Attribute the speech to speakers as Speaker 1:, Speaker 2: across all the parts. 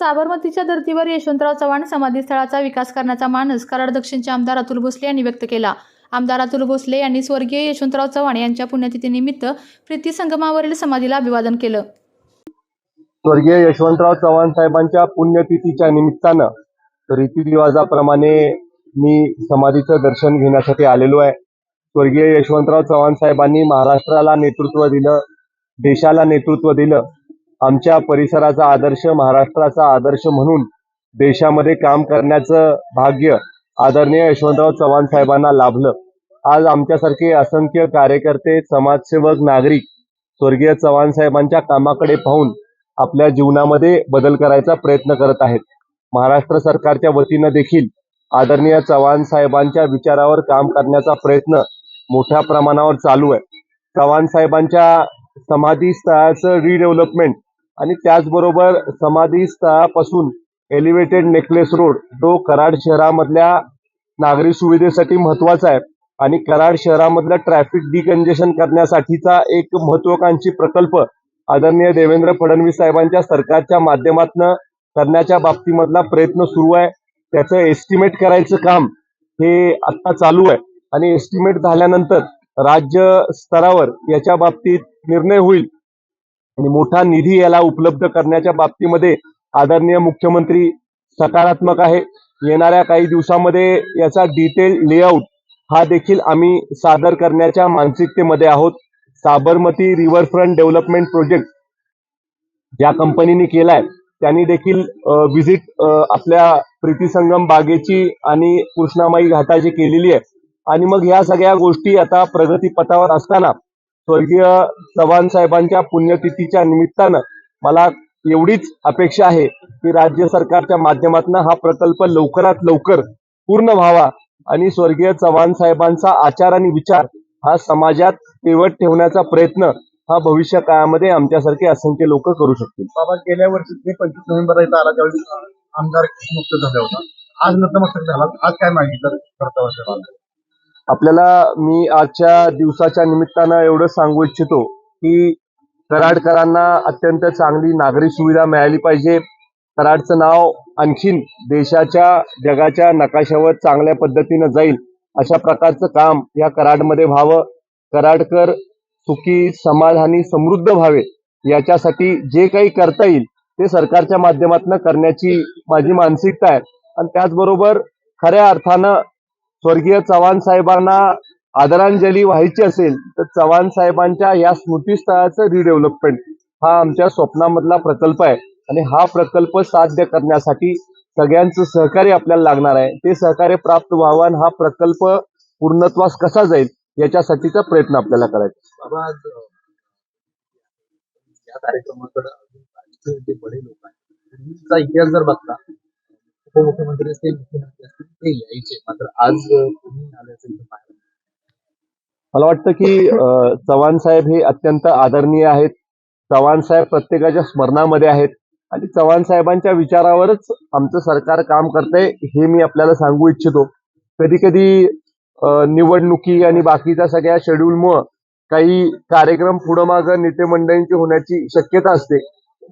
Speaker 1: साबरमतीच्या धर्तीवर यशवंतराव चव्हाण समाधीस्थळाचा विकास करण्याचा मानस कराड दक्षिणचे आमदार अतुल भोसले यांनी व्यक्त केला. आमदार अतुल भोसले यांनी स्वर्गीय यशवंतराव चव्हाण यांच्या पुण्यतिथीनिमित्त प्रीती संगमावरील समाधीला अभिवादन केलं.
Speaker 2: स्वर्गीय यशवंतराव चव्हाण साहेबांच्या पुण्यतिथीच्या निमित्तानं रीतिरिवाजाप्रमाणे मी समाधीचं दर्शन घेण्यासाठी आलेलो आहे. स्वर्गीय यशवंतराव चव्हाण साहेबांनी महाराष्ट्राला नेतृत्व दिलं देशाला नेतृत्व दिलं. आमच्या परिसराचा आदर्श महाराष्ट्राचा आदर्श म्हणून देशामध्ये काम करण्याचं भाग्य आदरणीय यशवंतराव चव्हाण साहेबांना लाभलं. आज आमच्यासारखे असंख्य कार्यकर्ते समाजसेवक नागरिक स्वर्गीय चव्हाण साहेबांच्या कामाकडे पाहून आपल्या जीवनामध्ये बदल करायचा प्रयत्न करत आहेत. महाराष्ट्र सरकारच्या वतीनं देखील आदरणीय चव्हाण साहेबांच्या विचारावर काम करण्याचा प्रयत्न मोठ्या प्रमाणावर चालू आहे. चव्हाण साहेबांच्या समाधी स्थळाचं रिडेव्हलपमेंट आणि त्याचबरोबर समाधी स्थळापासून एलिव्हेटेड नेकलेस रोड तो कराड शहरामधल्या नागरी सुविधेसाठी महत्त्वाचा आहे आणि कराड शहरामधलं ट्रॅफिक डिकंजेशन करण्यासाठीचा एक महत्वाकांक्षी प्रकल्प आदरणीय देवेंद्र फडणवीस साहेबांच्या सरकारच्या माध्यमातून करण्याच्या बाबतीमधला प्रयत्न सुरू आहे. त्याचं एस्टिमेट करायचं काम हे आत्ता चालू आहे आणि एस्टिमेट झाल्यानंतर राज्य स्तरावर याच्या बाबतीत निर्णय होईल. आणि मोठा निधी याला उपलब्ध करण्याच्या बाबतीमध्ये आदरणीय मुख्यमंत्री सकारात्मक आहे. येणाऱ्या काही दिवसामध्ये याचा डिटेल लेआउट हा देखील आम्ही सादर करण्याच्या मानसिकतेमध्ये आहोत. साबरमती रिव्हरफ्रंट डेव्हलपमेंट प्रोजेक्ट ज्या कंपनीने केलाय त्यांनी देखील व्हिजिट आपल्या प्रीतीसंगम बागेची आणि कृष्णामाई घाटाची केलेली आहे. आणि मग ह्या सगळ्या गोष्टी आता प्रगतीपथावर असताना स्वर्गीय चव्हाण साहेबांच्या पुण्यतिथीच्या निमित्तानं मला एवढीच अपेक्षा आहे की राज्य सरकारच्या माध्यमातून हा प्रकल्प लवकरात लवकर पूर्ण व्हावा आणि स्वर्गीय चव्हाण साहेबांचा आचार आणि विचार हा समाजात तेवट ठेवण्याचा प्रयत्न हा भविष्य काळामध्ये आमच्यासारखे असंख्य लोक करू शकतील.
Speaker 3: बाबा गेल्या वर्षी पंचवीस नोव्हेंबरला इथं आला त्यावेळी आमदार मुक्त झाला होता. आज नतमस्तक झाला. आज काय मागितलं कर्तव्य
Speaker 2: आपल्याला मी आजच्या दिवसाच्या निमित्तानं एवढं सांगू इच्छितो की कराडकरांना अत्यंत चांगली नागरी सुविधा मिळाली पाहिजे. कराडचं नाव आणखीन देशाच्या जगाच्या नकाशावर चांगल्या पद्धतीनं जाईल अशा प्रकारचं काम या कराडमध्ये व्हावं. कराडकर सुखी समाधानी समृद्ध व्हावे. याच्यासाठी जे काही करता येईल ते सरकारच्या माध्यमातून करण्याची माझी मानसिकता आहे. आणि त्याचबरोबर खऱ्या अर्थानं स्वर्गीय चव्हाण साहेबांना आदरांजली व्हायची असेल तर चव्हाण साहेबांच्या या स्मृतीस्थळाचं रिडेव्हलपमेंट हा आमच्या स्वप्नामधला प्रकल्प आहे. आणि हा प्रकल्प साध्य करण्यासाठी सगळ्यांचं सहकार्य आपल्याला लागणार आहे. ते सहकार्य प्राप्त व्हावं आणि हा प्रकल्प पूर्णत्वास कसा जाईल याच्यासाठीचा प्रयत्न आपल्याला करायचा
Speaker 3: बाबा या कार्यक्रमाकडे बडे लोक आहेत. इतिहास जर बघता उपमुख्यमंत्री असतील मुख्यमंत्री ते यायचे. मात्र आज तुम्ही आल्याचं इथं
Speaker 2: मला वाटतं की चव्हाण साहेब हे अत्यंत आदरणीय आहेत. चव्हाण साहेब प्रत्येकाच्या स्मरणामध्ये आहेत. आणि चव्हाण साहेबांच्या विचारावरच आमचं सरकार काम करतंय हे मी आपल्याला सांगू इच्छितो. कधी कधी निवडणुकी आणि बाकीच्या सगळ्या शेड्यूलमुळं काही कार्यक्रम पुढं मागं नेते मंडळींची होण्याची शक्यता असते.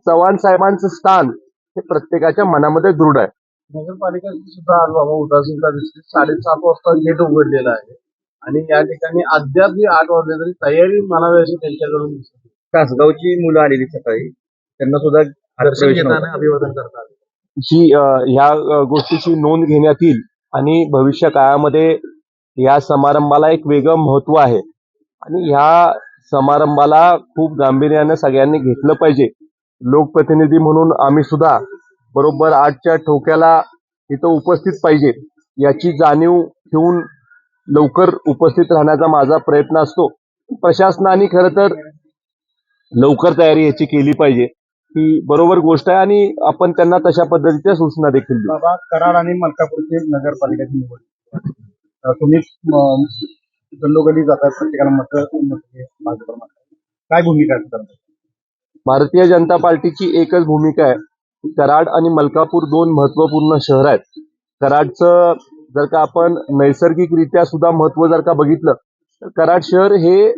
Speaker 2: चव्हाण साहेबांचं स्थान हे प्रत्येकाच्या मनामध्ये दृढ आहे.
Speaker 3: नगरपालिकेची सुद्धा आज बाबा उदासीनता दिसते. साडेसात वाजता गेट उघडलेलं आहे. आणि या ठिकाणी अद्याप ही आठ वाजले तरी तयारी म्हणावी अशी त्यांच्याकडून दिसते.
Speaker 4: तासगावची मुलं आलेली सकाळी. त्यांना सुद्धा
Speaker 3: दर्शन. घेताना अभिवादन करतात.
Speaker 2: ही ह्या गोष्टीची नोंद घेण्यात येईल आणि भविष्य काळामध्ये या समारंभाला एक वेगळं महत्त्व आहे. आणि ह्या समारंभाला खूप गांभीर्याने सगळ्यांनी घेतलं पाहिजे. लोकप्रतिनिधी म्हणून आम्ही सुद्धा बरोबर आजच्या ठोक्याला इथं उपस्थित पाहिजे याची जाणीव ठेवून लवकर उपस्थित राहण्याचा माझा प्रयत्न असतो. प्रशासनाने खरं तर लवकर तयारी याची केली पाहिजे. ही बरोबर गोष्ट आहे आणि आपण त्यांना तशा पद्धतीच्या सूचना देखील
Speaker 3: बाबा कराड आणि मलकापूरची नगरपालिकेची निवड. तुम्ही गल्लोगल्ली जातात प्रत्येकाला मत मत काय भूमिका?
Speaker 2: भारतीय जनता पार्टीची एकच भूमिका आहे. कराड आणि मलकापूर दोन महत्त्वपूर्ण शहर आहेत. कराडचं जर का आपण नैसर्गिकरित्या सुद्धा महत्त्व जर का बघितलं तर कराड शहर हे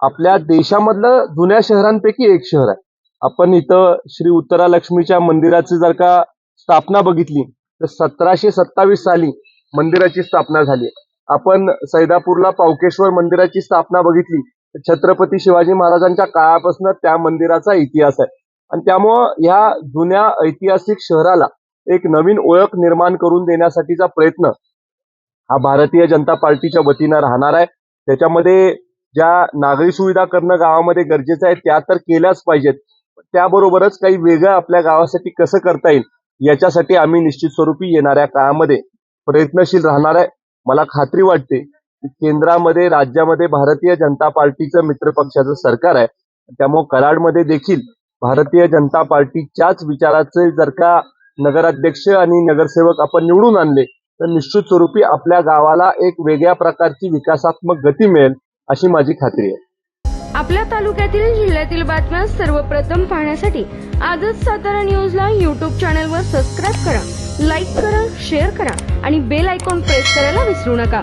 Speaker 2: आपल्या देशामधलं जुन्या शहरांपैकी एक शहर आहे. आपण इथं श्री उत्तरालक्ष्मीच्या मंदिराची जर का स्थापना बघितली तर सतराशे सत्तावीस साली मंदिराची स्थापना झाली आपण सैदापूरला पावकेश्वर मंदिराची स्थापना बघितली तर छत्रपती शिवाजी महाराजांच्या काळापासून त्या मंदिराचा इतिहास आहे. आणि त्यामुळं ह्या जुन्या ऐतिहासिक शहराला एक नवीन ओळख निर्माण करून देण्यासाठीचा प्रयत्न हा भारतीय जनता पार्टीच्या वतीनं राहणार आहे. त्याच्यामध्ये ज्या नागरी सुविधा करणं गावामध्ये गरजेचं आहे त्या तर केल्याच पाहिजेत. त्याबरोबरच काही वेगळं आपल्या गावासाठी कसं करता येईल याच्यासाठी आम्ही निश्चित स्वरूपी येणाऱ्या काळामध्ये प्रयत्नशील राहणार आहे. मला खात्री वाटते की केंद्रामध्ये राज्यामध्ये भारतीय जनता पार्टीचं मित्रपक्षाचं सरकार आहे. त्यामुळे कराडमध्ये देखील भारतीय जनता पार्टीच्याच विचाराचे जर का नगराध्यक्ष आणि नगरसेवक आपण निवडून आणले तर निश्चित स्वरूपी आपल्या गावाला एक वेगळ्या प्रकारची विकासात्मक गती मिळेल अशी माझी खात्री आहे.
Speaker 5: आपल्या तालुक्यातील जिल्ह्यातील बातम्या सर्वप्रथम पाहण्यासाठी आजच सातारा न्यूजला यूट्यूब चॅनलवर सबस्क्राईब करा लाईक करा शेअर करा आणि बेल आयकॉन प्रेस करायला विसरू नका.